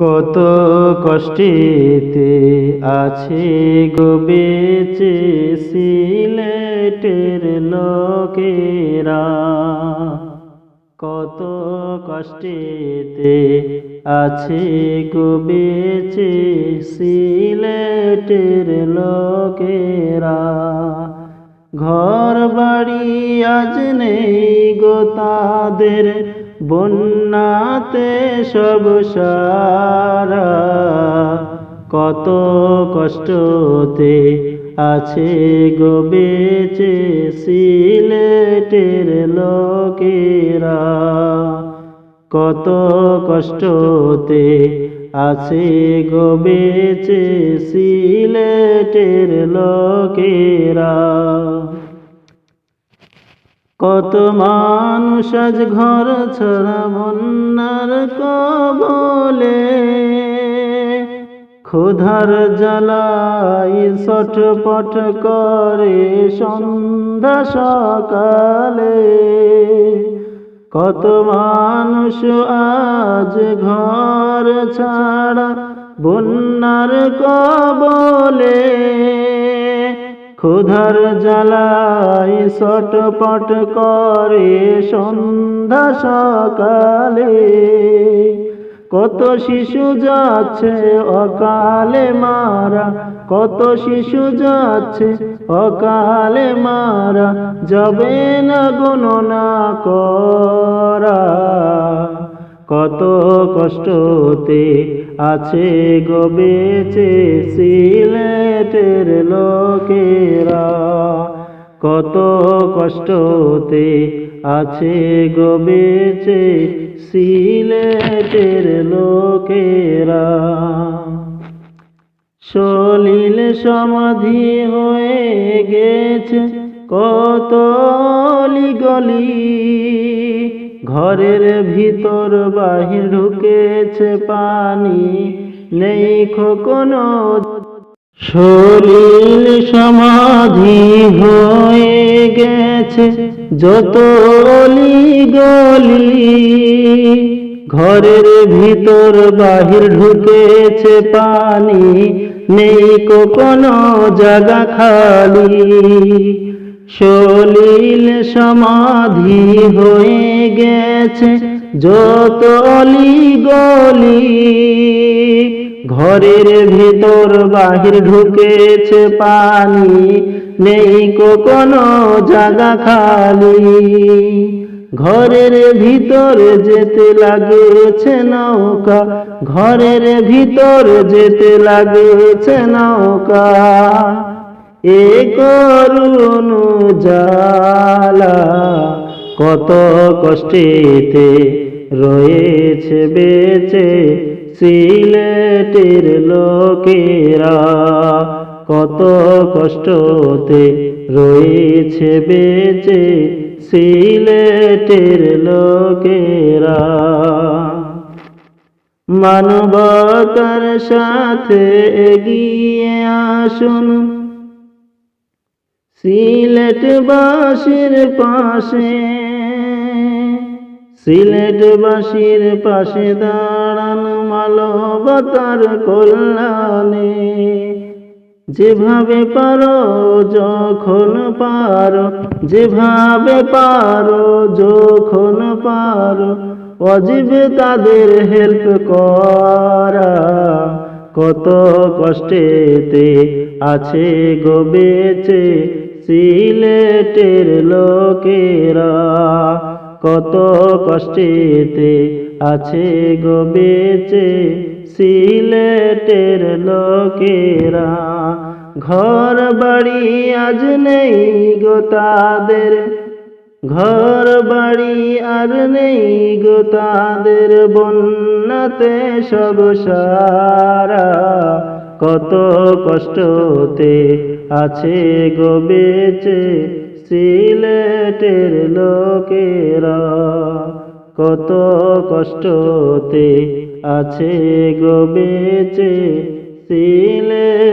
কত কষ্টেতে আছে গো বেঁচে সিলেটের লোকেরা। কত কষ্টেতে আছে গো সিলেটের লোকেরা। ঘর বাড়ি আজ নেই গো তাদের। বন্যাতে সব সারা। কত কষ্টতে আছে গো বেঁচে সিলেটের লোকেরা। কত কষ্টতে আছে গো বেঁচে সিলেটের লোকেরা। কত মানুষ আজ ঘর ছাড়া বন্যার কবলে, ক্ষুধার জ্বালাই ছটপট করে সন্ধ্যা সকালে। কত মানুষ আজ ঘর ছাড়া বন্যার কবলে ক্ষুধার জ্বালাই সটপট করে সন্ধ্যা সকালে। কত শিশু যাচ্ছে অকালে মারা, কত শিশু যাচ্ছে অকালে মারা, যাবে না গণনা করা। কত কষ্টতে আছে গো সিলেটের লোকেরা। কত কষ্টতে আছে গো বেঁচে সিলেটের লোকেরা। সলিল সমাধি হয়ে গেছে কত গলি ঘরের ভিতর বাহির ঢুকেছে পানি, নেই কোনো শরীর সমাধি হয়ে গেছে যত অলি গলি ঘরের ভিতর বাহির ঢুকেছে পানি, নেই কোনো জায়গা খালি। সলিল সমাধি হয়ে গেছে যত অলি গলি। ঘরের ভিতর বাহির ঢুকেছে পানি, নেই কোনো জায়গা খালি। ঘরের ভিতর যেতে লাগেছে নৌকা, ঘরের ভিতর যেতে লাগেছে নৌকা। এ করুন জালা কত কষ্টেতে রয়েছে বেঁচে সিলেটের লোকেরা কত কষ্টতে রয়েছে বেঁচে সিলেটের লোকেরা। মানবতার সাথে এগিয়ে আসুন। সিলেটবাসীর পাশে সিলেট সিলেটবাসীর পাশে দাঁড়ান মানবতার কল্যাণে। যেভাবে পারো যখন পারো, যেভাবে পারো যখন পারো, অজীব তাদের হেল্প করা। কত কষ্টেতে আছে গো সিলেটের লোকেরা। কত কষ্টেতে আছে গো বেঁচে সিলেটের লোকেরা। ঘর বাড়ি আজ নেই গো তাদের ঘর বাড়ি আর নেই গো তাদের। বন্যাতে সব সারা, কত কষ্টতে আছে গো বেঁচে সিলেটের লোকেরা। কত কষ্টতে আছে গো বেঁচে সিলেট